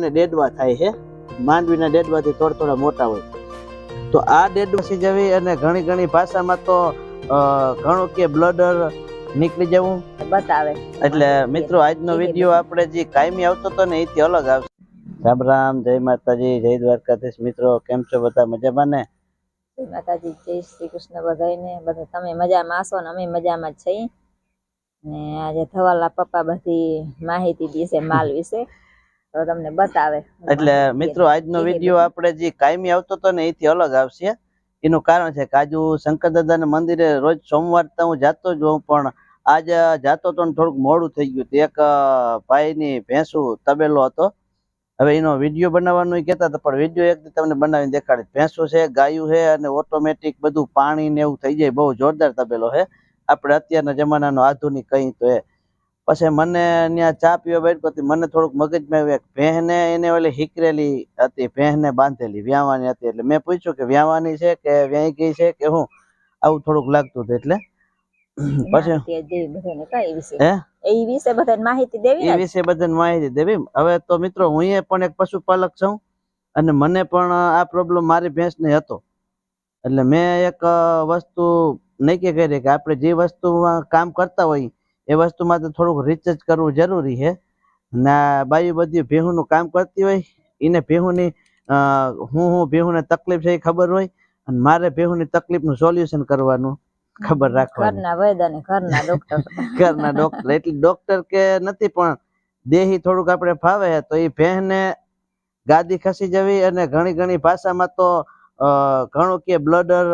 અને ડેડવા થાય છે. માંડવીના ડેડવાથી થોડા થોડા મોટા હોય. તો આ ડેડવા જવી અને ઘણી ઘણી ભાષામાં તો ઘણું કે બ્લડર નીકળી જવું. બતાવે. એટલે મિત્રો આજનો વીડિયો આપણે જે કાયમી આવતો હતો ને એથી અલગ આવશે. રામ રામ જય માતાજી જય દ્વારકાધીશ. મિત્રો કેમ છો બધા? મજામાં ને? માતાજી જય શ્રી કૃષ્ણ બધાને બધા તમે મજામાં હશો ને? અમે મજામાં જ છીએ. ને આજે ધવાલા પપ્પા બધી માહિતી દેશે માલ વિશે. તો તમને બતાવે. એટલે મિત્રો આજનો વીડિયો આપણે જે કાયમી આવતો હતો ને એથી અલગ આવશે. એનું કારણ છે કે આજુ શંકર દાદાના મંદિરે રોજ સોમવાર તો હું જાતો જ હોઉં પણ આજે જાતો તો થોડુંક મોડું થઈ ગયું. એક ભાઈની ભેંસું તબેલો હતો. હવે એનો વીડિયો બનાવવાનું કહેતા હતા પણ વીડિયો એક તમને બનાવીને દેખાડે. ભેંસું છે ગાયું છે અને ઓટોમેટિક બધું પાણી ને એવું થઈ જાય. બહુ જોરદાર તબેલો છે. આપણે અત્યારના જમાનાનો આધુનિક કહી તો એ પછી મને ત્યાં ચા પીવા બેઠો હતી મને થોડુંક મગજમાં આવ્યું એક એને ઓલી હિકરેલી હતી ભેંસને બાંધેલી વ્યાવાની હતી. એટલે મેં પૂછ્યું કે વ્યાવાની છે કે વ્યાઈ ગઈ છે કે હું? આવું થોડુંક લાગતું હતું એટલે. પછી? માહિતી દેવી બધાને કઈ વિશે? હે? એ વિશે બધાને માહિતી એ ને? બધાને માહિતી દેવી હવે તો મિત્રો હું એ પણ એક પશુપાલક છું અને મને પણ આ પ્રોબ્લેમ મારી ભેંસને હતો. એટલે મેં એક વસ્તુ નક્કી કરી કે આપણે જે વસ્તુમાં કામ કરતા હોય એ વસ્તુમાં તો થોડુંક રિસર્ચ કરવું જરૂરી છે. ને બાયું બધી ભેહુંનું કામ કરતી હોય એને ભેહુંની હું હું ભેહુંને તકલીફ છે એ ખબર હોય અને મારે ભેહુંની તકલીફનું સોલ્યુશન કરવાનું ખબર રાખવાની. ઘરના વૈદ ઘરના ડોક્ટર ઘરના ડોક્ટર એટલે ડોક્ટર કે નથી પણ દેહી થોડુંક આપણે ફાવે તો એ ભેહને ગાદી ખસી જવી અને ઘણી ઘણી ભાષામાં તો ઘણું કે બ્લડર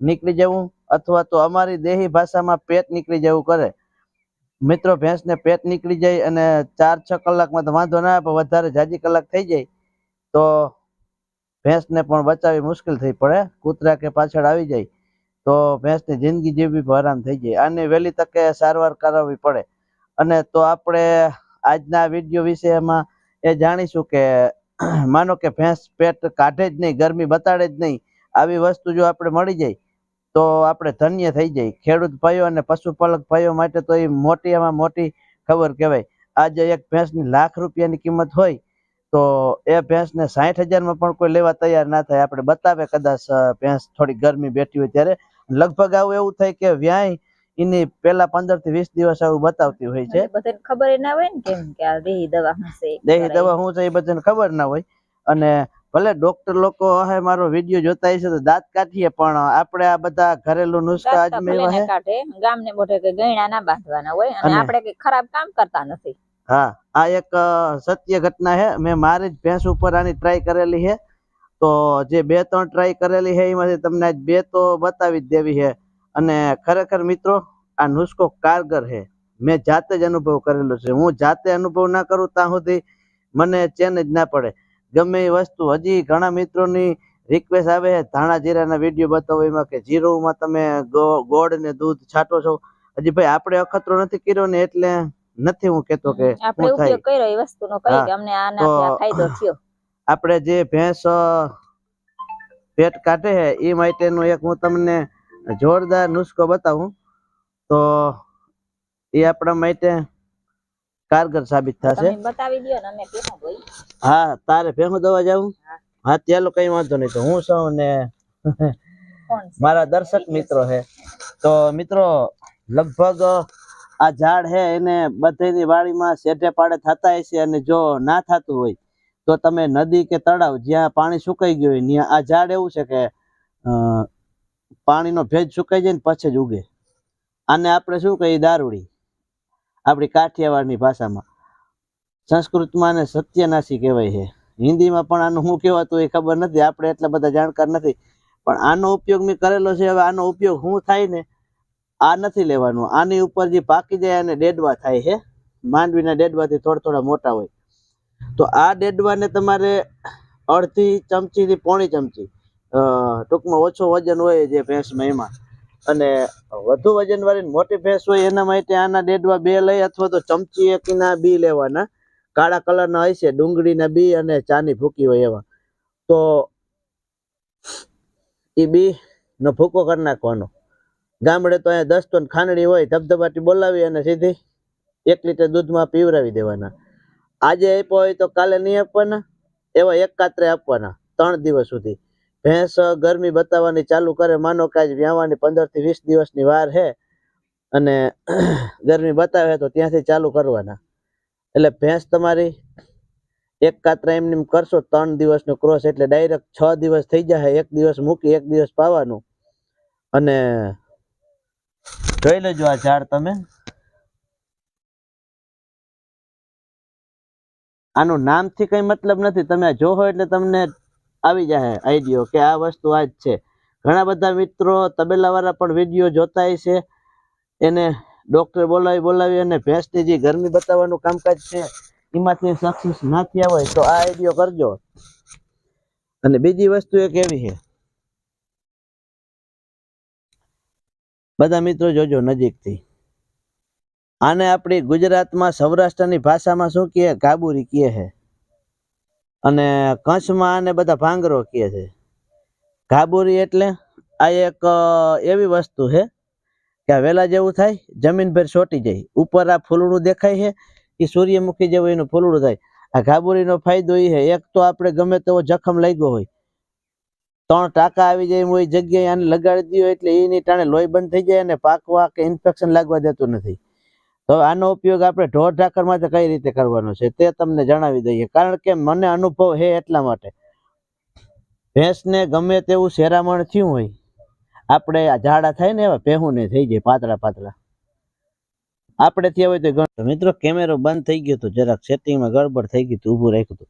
નીકળી જવું અથવા તો અમારી દેહી ભાષામાં પેટ નીકળી જવું કરે. મિત્રો ભેંસને પેટ નીકળી જાય અને ચાર, છ કલાકમાં તો વાંધો ના આવે વધારે જાજી કલાક થઈ જાય, તો ભેંસને પણ બચાવવી મુશ્કેલ થઈ પડે. કૂતરા કે પાછળ આવી જાય, તો ભેંસની જિંદગી જીવવી આરામ થઈ જાય. આને વહેલી તકે સારવાર કરાવવી પડે. અને તો આપણે આજના વીડિયો વિશે એમાં એ જાણીશું કે માનો કે ભેંસ પેટ કાઢે જ નહીં, ગરમી બતાડે જ નહીં, આવી વસ્તુ જો આપણે મળી જાય તો આપણે ધન્ય થઈ જાય ખેડૂત ભાઈઓ અને પશુપાલક ભાઈઓ માટે તો એ મોટી એમાં મોટી ખબર કહેવાય. આજે એક ભેંસની લાખ રૂપિયાની કિંમત હોય તો એ ભેંસને સાઠ હજારમાં પણ કોઈ લેવા તૈયાર ના થાય. આપણે બતાવે કદાચ ભેંસ થોડી ગરમી બેઠી હોય ત્યારે. લગભગ આવું એવું થાય કે વ્યાય એની પેલા પંદરથી વીસ દિવસ આવું બતાવતી હોય છે. બધાને ખબર ના હોય ને કેમ કે આ દેહી દવા શું છે દેહી દવા શું છે એ બધાને ખબર ના હોય. અને ભલે ડોક્ટર લોકો હે મારો વીડિયો જોતા હશે તો દાંત કાઢીએ પણ આપણે આ બધા ઘરેલું નુસ્ખા આજમેવા હે કાઢે ગામને મોઢે કે ગયણા ના બાંધવાના હોય અને આપણે કે ખરાબ કામ કરતા નથી. હા આ એક સત્ય ઘટના છે મેં મારી જ ભેંસ ઉપર આની ટ્રાય કરેલી હે. તો જે બે ત્રણ ટ્રાય કરેલી છે એમાંથી તમને આજ બે તો બતાવી જ દેવી હે. અને ખરેખર મિત્રો આ નુસ્ખો કારગર છે મેં જાતે જ અનુભવ કરેલો છે. હું જાતે અનુભવ ના કરું ત્યાં સુધી મને ચેન જ ના પડે. ગમે એ વસ્તુ. હજી ઘણા મિત્રોની રિક્વેસ્ટ આવે છે. ધાણા જીરાના વીડિયો બતાવો એમાં કે જીરુમાં તમે ગોળ ને દૂધ છાંટો છો. હજી ભાઈ આપણે અખતરો નથી કર્યો ને એટલે નથી હું કેતો કે આપણે ઉપયોગ કર્યો એ વસ્તુનો કઈ કે અમને આનાથી ફાયદો થયો. આપણે જે ભેંસ પેટ કાઢે છે એ માટેનું એક હું તમને જોરદાર નુસ્ખો બતાવું. તો એ આપણા માટે કારગર સાબિત થશે. હા તારે ભેગું દવા જવું? હા. ચાલો ત્યાં કઈ વાંધો નહીં. તો હું સૌ ને મારા દર્શક મિત્રો છે. તો મિત્રો લગભગ આ ઝાડ છે એને બધીની વાડીમાં શેઢે પાડે થતા હશે અને જો ના થતું હોય તો તમે નદી કે તળાવ જ્યાં પાણી સુકાઈ ગયું હોય ત્યાં આ ઝાડ એવું છે કે પાણીનો ભેજ સુકાઈ જાય ને પછી જ ઉગે. આને આપણે શું કહીએ? દારૂડી. આપણી કાઠિયાવાડની ભાષામાં. સંસ્કૃતમાં આને સત્યનાશી કહેવાય છે. હિન્દીમાં પણ આનું શું કહેવાતું એ ખબર નથી, આપણે એટલા બધા જાણકાર નથી. પણ આનો ઉપયોગ મેં કરેલો છે, હવે આનો ઉપયોગ શું થાય ને, આ નથી લેવાનું. આની ઉપર જે પાકી જાય અને ડેડવા થાય છે. માંડવીના ડેડવાથી થોડા થોડા મોટા હોય. તો આ ડેડવાને તમારે અડધી ચમચીથી પોણી ચમચી ટૂંકમાં ઓછો વજન હોય જે ભેંસમાં એમાં. અને વધુ વજન વાળી મોટી ભેંસ હોય એના માટે આના ડેડવા બે લઈ અથવા તો ચમચી એકના બી લેવાના. કાળા કલરના હોય છે ડુંગળીના બી અને ચાની ભૂકી હોય એવા. તો એ બી નો ભૂકો કરી નાખવાનો. ગામડે તો અહીંયા દસ ટન ખાંડણી હોય, ધબધબાટી બોલાવી અને સીધી એક લીટર દૂધમાં પીવરાવી દેવાના. આજે આપ્યો હોય તો કાલે નહીં આપવાના, એવા એક કાતરે આપવાના, ત્રણ દિવસ સુધી. ભેંસ ગરમી બતાવવાની ચાલુ કરે, માનો કે આજ વ્યાવાની પંદરથી વીસ દિવસની વાર છે અને ગરમી બતાવે તો ત્યાંથી ચાલુ કરવાના. એટલે ભેંસ તમારી એક કાતરા એમને એમ કરશો ત્રણ દિવસનો ક્રોસ એટલે ડાયરેક્ટ છ દિવસ થઈ જાય એક દિવસ મૂકી, એક દિવસ પાવાનું. અને જોઈ લેજો આ ઝાડ તમે. આનું નામથી કઈ મતલબ નથી. તમે જોહો એટલે તમને આવી જાય આઈડિયો કે આ વસ્તુ આ જ છે. ઘણા બધા મિત્રો તબેલા વાળા પણ વીડિયો જોતા છે. એને ડોક્ટર બોલાવી બોલાવી અને ભેંસની જે ગરમી બતાવવાનું કામકાજ છે. એમાંથી સક્સેસ ના થયા હોય તો આ આઈડિયો કરજો. અને બીજી વસ્તુ એક એવી છે. બધા મિત્રો જોજો નજીકથી. આને આપણી ગુજરાતમાં સૌરાષ્ટ્રની ભાષામાં શું કહે? કાબુરી કહે છે. અને કચ્છમાં આને બધા ભાંગરો કહે છે. ઘાબુરી એટલે આ એક એવી વસ્તુ છે કે વેલા જેવું થાય જમીન પર ચોટી જાય. ઉપર આ ફૂલડું દેખાય છે, એ સૂર્યમુખી જેવું એનું ફૂલડું થાય. આ ઘાબુરીનો ફાયદો એ છે, એક તો આપણે ગમે તેવો જખમ લાગ્યો હોય, ત્રણ ટાંકા આવી જાય હોય, જગ્યાએ આને લગાડી દીધો એટલે એની ટાણે લોહી બંધ થઈ જાય અને પાકવા કે ઇન્ફેક્શન લાગવા દેતું નથી. તો આનો ઉપયોગ આપણે ઢોર ઢાકરમાં કઈ રીતે કરવાનો છે તે તમને જણાવી દઈએ. કારણ કે મને અનુભવ છે એટલા માટે. ભેંસને ગમે તેવું શેરામણ થયું હોય, આપણે ઝાડા થાય ને એવા ભેહુંને થઈ જાય પાતળા પાતળા. આપણે થયા હોય તો ગણ મિત્રો કેમેરો બંધ થઈ ગયો હતો જરાક સેટિંગમાં ગડબડ થઈ ગઈ હતું ઊભું રાખ્યું હતું.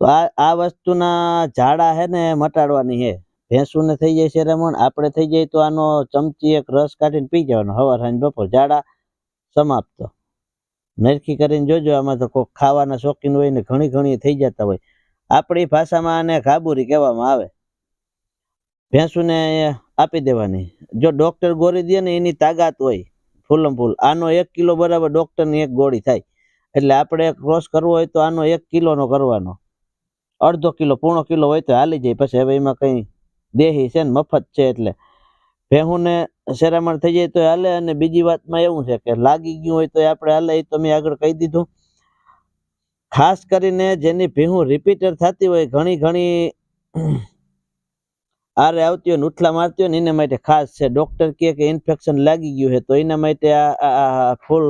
તો આ આ વસ્તુના ઝાડા હે ને મટાડવાની હે ભેંસુને થઈ જાય શેરામણ, આપણે થઈ જાય તો આનો ચમચી એક રસ કાઢીને પી જવાનો. હવાર સાંજ બપોર ઝાડા સમાપ્ત. નરખી કરીને જોજો, આમાં તો કોઈ ખાવાના શોખીન હોય ને ઘણી ઘણી થઈ જતા હોય. આપણી ભાષામાં આને ખાબુરી કહેવામાં આવે. ભેંસુને આપી દેવાની. જો ડૉક્ટર ગોળી દે ને એની તાકાત હોય, ફૂલમ ફૂલ. આનો એક કિલો બરાબર ડૉક્ટરની એક ગોળી થાય. એટલે આપણે ક્રોસ કરવો હોય તો આનો એક કિલોનો કરવાનો. અડધો કિલો પૂર્ણ કિલો હોય તો હાલી જાય. પછી હવે એમાં કંઈ દેહી છે ને મફત છે એટલે. ભેહુંને શેરામણ થઈ જાય તો હાલે અને બીજી વાતમાં એવું છે કે લાગી ગયું હોય તો આપણે હાલે, એ તો આગળ કહી દીધું. ખાસ કરીને જેની ભીહું રિપીટર થતી હોય, ઘણી ઘણી આરે આવતી હોય ને ઉથલા મારતી હોય ને, એના માટે ખાસ છે. ડોક્ટર કહે કે ઇન્ફેક્શન લાગી ગયું છે, તો એના માટે આ ફૂલ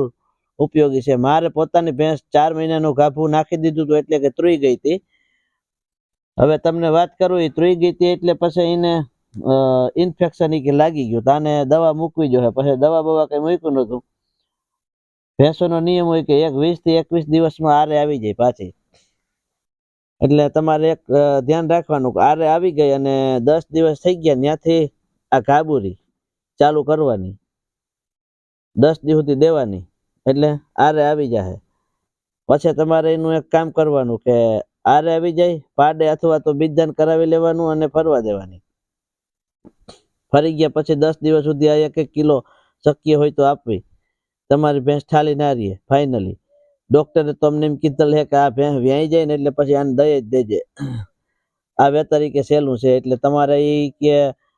ઉપયોગી છે. મારે પોતાની ભેંસ ચાર મહિનાનું ગાભું નાખી દીધું હતું એટલે કે ત્રુઈ ગઈ હતી. હવે તમને વાત કરું, એ ત્રુઈ ગઈ હતી એટલે પછી એને ઇન્ફેક્શન કે લાગી ગયું તાને દવા મૂકવી જોઈએ. પછી દવા બવા કઈ મૂક્યું નતું ભેંસોનો નિયમ હોય કે એક વીસથી એકવીસ દિવસમાં આરે આવી જાય પાછી. એટલે તમારે એક ધ્યાન રાખવાનું કે આરે આવી ગઈ અને દસ દિવસ થઈ ગયા ત્યાંથી આ ઘાબુરી ચાલુ કરવાની. દસ દિવસથી દેવાની. એટલે આરે આવી જાય પછી તમારે એનું એક કામ કરવાનું કે આરે આવી જાય, પાડે અથવા તો બીજદાન કરાવી લેવાનું અને ફરવા દેવાની. ફરી ગયા પછી દસ દિવસ સુધી આ એક એક કિલો શક્ય હોય તો આપવી. તમારી ભેંસ ઠાલી ના રહીએ ફાઇનલી ડોક્ટરે તમને એમ કીધેલ છે કે આ ભેંસ વ્યાઈ જાય ને એટલે પછી આને દઈ જ દેજે. આ વેતરી કે સહેલું છે એટલે તમારે એ કે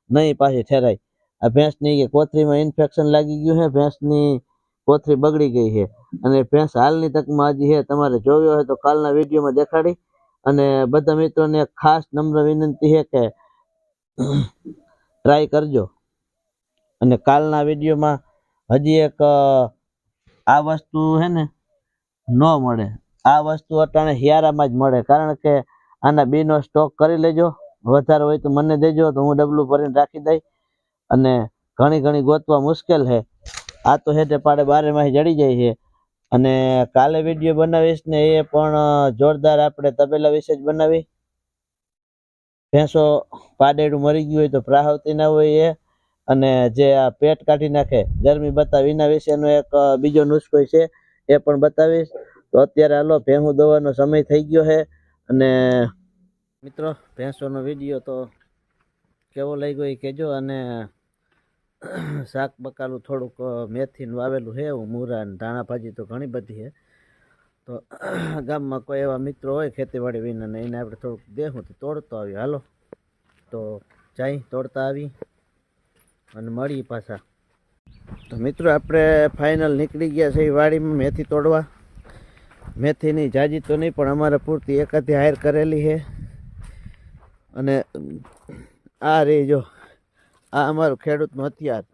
નહીં પાછી ઠેરાય. આ ભેંસની કે કોથરીમાં ઇન્ફેક્શન લાગી ગયું છે ભેંસની કોથરી બગડી ગઈ છે અને ભેંસ હાલની તકમાં હજી છે તમારે જોયો હોય તો કાલના વિડીયોમાં દેખાડી. અને બધા મિત્રોને ખાસ નમ્ર વિનંતી છે કે ટ્રાય કરજો. અને કાલના વિડીયોમાં હજી એક આ વસ્તુ હે ને, ન મળે. આ વસ્તુ અટાણે હિયારામાં જ મળે. કારણ કે આના બીનો સ્ટોક કરી લેજો. વધારે હોય તો મને દેજો, તો હું ડબલું ભરીને રાખી દઈ અને ઘણી ઘણી ગોતવા મુશ્કેલ છે આ તો હેઠે પાડે બારે માહી જડી જાય છે અને કાલે વીડિયો બનાવીશ ને એ પણ જોરદાર આપણે તબેલા વિશે જ બનાવી. ભેંસો પાડેડું મરી ગયું હોય તો પ્રાહવતી ના હોય એ. અને જે આ પેટ કાઢી નાખે, ગરમી બતાવે, એના વિશેનો એક બીજો નુસ્ખો છે, એ પણ બતાવીશ. તો અત્યારે હાલો ભેંસું દવાનો સમય થઈ ગયો છે. અને મિત્રો, ભેંસોનો વીડિયો તો કેવો લાગ્યો એ કહેજો. અને શાક બકાલું થોડુંક મેથીનું વાવેલું છે મૂરા અને ધાણા ભાજી તો ઘણી બધી છે. તો ગામમાં કોઈ એવા મિત્રો હોય ખેતીવાડી વિનાને એને આપણે થોડુંક દેહું તો તોડતો આવી હાલો. તો જાય તોડતા આવી અને મળી પાછા. તો મિત્રો, આપણે ફાઇનલ નીકળી ગયા છે એ વાડીમાં મેથી તોડવા. મેથીની જાજી તો નહીં, પણ અમારે પૂરતી એકાદી હાયર કરેલી છે. અને આ રે જો, આ અમારું ખેડૂતનું હથિયાર.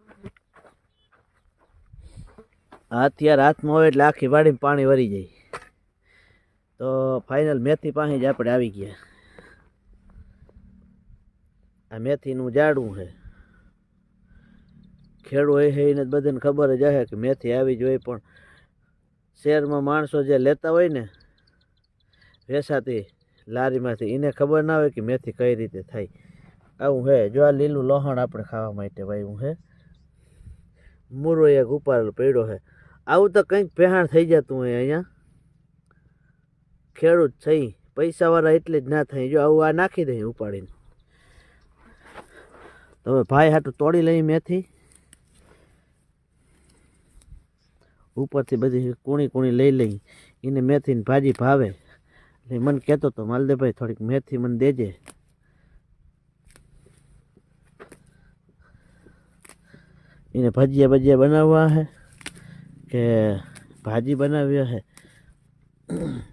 આ હથિયાર હાથમાં હોય એટલે આખી વાડીમાં પાણી વરી જાય. તો ફાઇનલ મેથી પાસે જ આપણે આવી ગયા. આ મેથીનું ઝાડું છે. ખેડૂ હોય છે બધાને ખબર જ હશે કે મેથી આવી જ હોય પણ શહેરમાં માણસો જે લેતા હોય ને વેસાતી લારીમાંથી, એને ખબર ના હોય કે મેથી કઈ રીતે થાય. આવું હે જો આ લીલું લોહણ આપણે ખાવા માટે વાયું હે મૂરો એક ઉપાડેલો પડ્યો છે. આવું તો કંઈક પહેણ થઈ જતું હોય અહીંયા. ખેડૂત થઈ, પૈસાવાળા એટલે જ ના થાય. જો આવું આ નાખી દઈએ ઉપાડીને. તમે ભાઈ હાટું તોડી લઈ મેથી. ઉપરથી બધી કૂણી કૂણી લઈ લઈ, એને મેથીની ભાજી ભાવે. એટલે મને કહેતો તો માલદેભાઈ થોડીક મેથી મને દેજે. એને ભજીયા ભજીયા બનાવવા હે કે ભાજી બનાવી હે?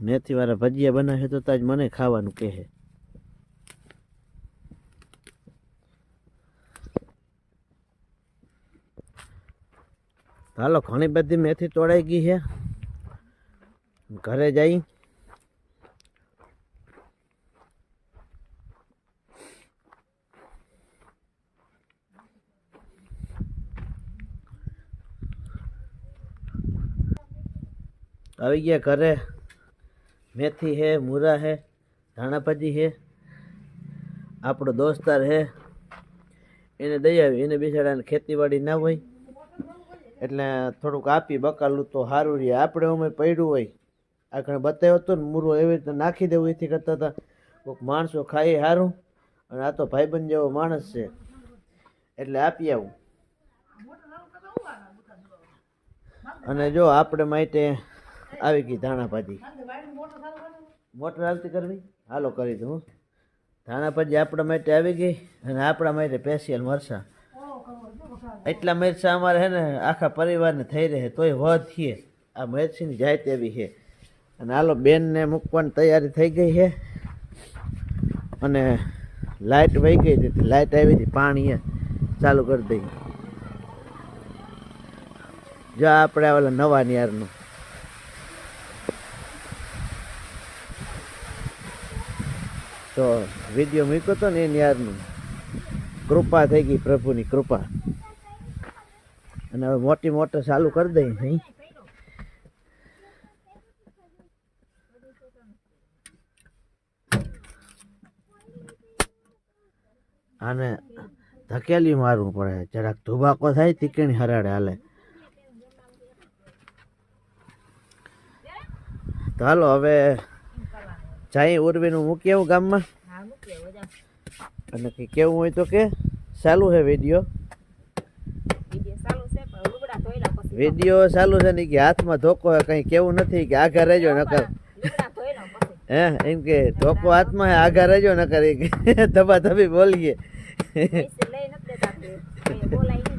મેથીવાળા ભજીયા બનાવે તો તાજ મને ખાવાનું કહે હાલો, ઘણી બધી મેથી તોડાઈ ગઈ છે. ઘરે જઈ. આવી ગયા ઘરે. મેથી હે, મૂરા હે, ધાણાભાજી હે, આપણો દોસ્તાર હે. એને દઈ આવી. એને બિચારાને ખેતીવાડી ના હોય. એટલે થોડુંક આપી બકાલું તો સારું રહે. આપણે અમે પડ્યું હોય. આગળ બતાવ્યો હતો ને, મૂરો એવી રીતે નાખી દેવું. એથી કરતા હતા કોઈક માણસો ખાઈ સારું અને આ તો ભાઈબંધ જેવો માણસ છે. એટલે આપી આવું. અને જો આપણે માટે આવી ગઈ ધાણા ભાજી મોટર હાલતી કરવી? હાલો કરી દઉં ધાણા ભાજી આપણા માટે આવી ગઈ અને આપણા માટે સ્પેશિયલ મરસા એટલા મરચાં અમારે હે ને આખા પરિવારને થઈ રહે, તોય વધ છીએ આ મરચીની જાત એવી છે. અને હાલો બેનને મૂકવાની તૈયારી થઈ ગઈ છે. અને લાઇટ વહી ગઈ હતી લાઇટ આવી હતી, પાણી ચાલુ કરી દઈ જો આપણે ઓલા નવા નિયારનું તો વીડિયો મૂક્યો હતો ને એની નિયારનું કૃપા થઈ ગઈ પ્રભુની કૃપા. અને હવે મોટી મોટર ચાલુ કરી દઈ નહીં આને ધકેલી મારવું પડે. જરાક ધુબાકો થાય તીકણી હરાડે હાલે. તો હાલો, હવે જાય ઉર્વીનું મૂકી આવું ગામમાં. અને કેવું હોય તો કે ચાલુ છે વીડિયો વીડિયો ચાલુ છે ને કે હાથમાં ધોકો કંઈ કેવું નથી કે આઘા રહેજો નકર. હે એમ કે ધોકો હાથમાં આઘા રહેજો નકર એ કે. ધબા ધબી બોલીએ. બોલાય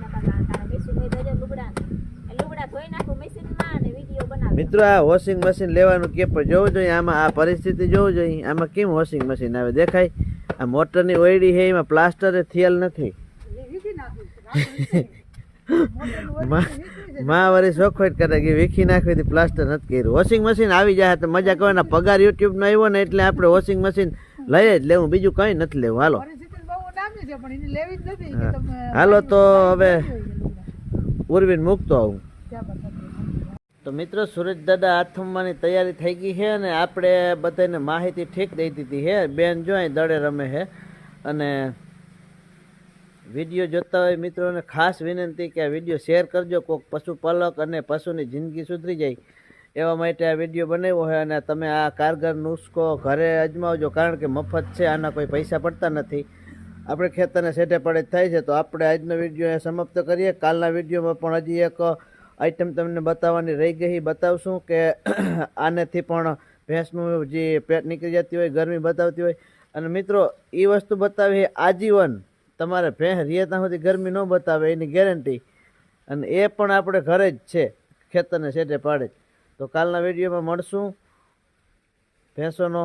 મિત્રો આ વોશિંગ મશીન લેવાનું કે પણ જોવું જોઈએ આમાં આ પરિસ્થિતિ જોવું જોઈએ. આમાં કેમ વોશિંગ મશીન આવે? દેખાય? આ મોટરની ઓયડી છે એમાં પ્લાસ્ટર થયેલ નથી. માં- માં વળી કરે કે વીખી નાખવી હતી પ્લાસ્ટર નથી કર્યું. વોશિંગ મશીન આવી જાય તો મજા કરવાના પગાર યુટ્યુબનો આવ્યો ને એટલે આપણે વોશિંગ મશીન લઈ જ લેવું બીજું કંઈ નથી લેવું. હાલો. હાલો તો હવે ઉર્વિન મૂકતો આવું. તો મિત્રો સુરેશ દાદા આથમવાની તૈયારી થઈ ગઈ છે અને આપણે બધાને માહિતી ઠીક દઈ દીધી છે. બેન જો અહીં દડે રમે છે. અને વીડિયો જોતા હોય મિત્રોને ખાસ વિનંતી કે આ વીડિયો શેર કરજો. કોઈક પશુપાલક અને પશુની જિંદગી સુધરી જાય એવા માટે આ વીડિયો બનાવ્યો છે અને તમે આ કારગર નુસ્ખો ઘરે અજમાવજો કારણ કે મફત છે, આના કોઈ પૈસા પડતા નથી. આપણે ખેતરને સેટે પડે થાય છે. તો આપણે આજનો વીડિયો સમાપ્ત કરીએ. કાલના વિડીયોમાં પણ હજી એક આઈટમ તમને બતાવવાની રહી ગઈ. બતાવશું કે આનેથી પણ ભેંસનું જે પેટ નીકળી જતી હોય, ગરમી બતાવતી હોય. અને મિત્રો એ વસ્તુ બતાવી આજીવન. તમારે ભેંસ રીએ સુધી ગરમી ન બતાવે, એની ગેરંટી અને એ પણ આપણે ઘરે જ છે, ખેતરને સેટે પાડે. તો કાલના વિડીયોમાં મળશું. ભેંસોનો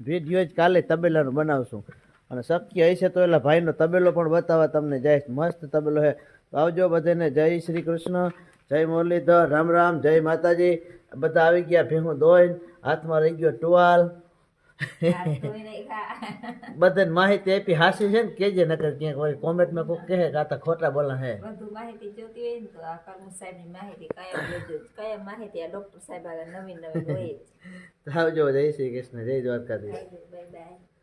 વીડિયો જ કાલે તબેલાનો બનાવશું. અને શક્ય હશે તો એટલે ભાઈનો તબેલો પણ બતાવવા તમને જાય. મસ્ત તબેલો છે તો આવજો બધાને. જય શ્રી કૃષ્ણ. જય મુરલીધર રામ રામ જય માતાજી. બધા આવી ગયા ભેગું દોઈને હાથમાં રહી ગયો ટુવાલ. બધાને માહિતી આપી હાસી છે ને કેજે નકર ક્યાંક વળી કોમેન્ટમાં કોઈ કહે કે આ તો ખોટા બોલા હે. બધું માહિતી જોતી હોય ને તો આ કરમુ સાહેબની માહિતી કાયમ લેજો. કાયમ માહિતી આ ડોક્ટર સાહેબ નવી નવીન હોય આવજો જય શ્રી કૃષ્ણ જય દ્વારકાધીશ. Bye bye.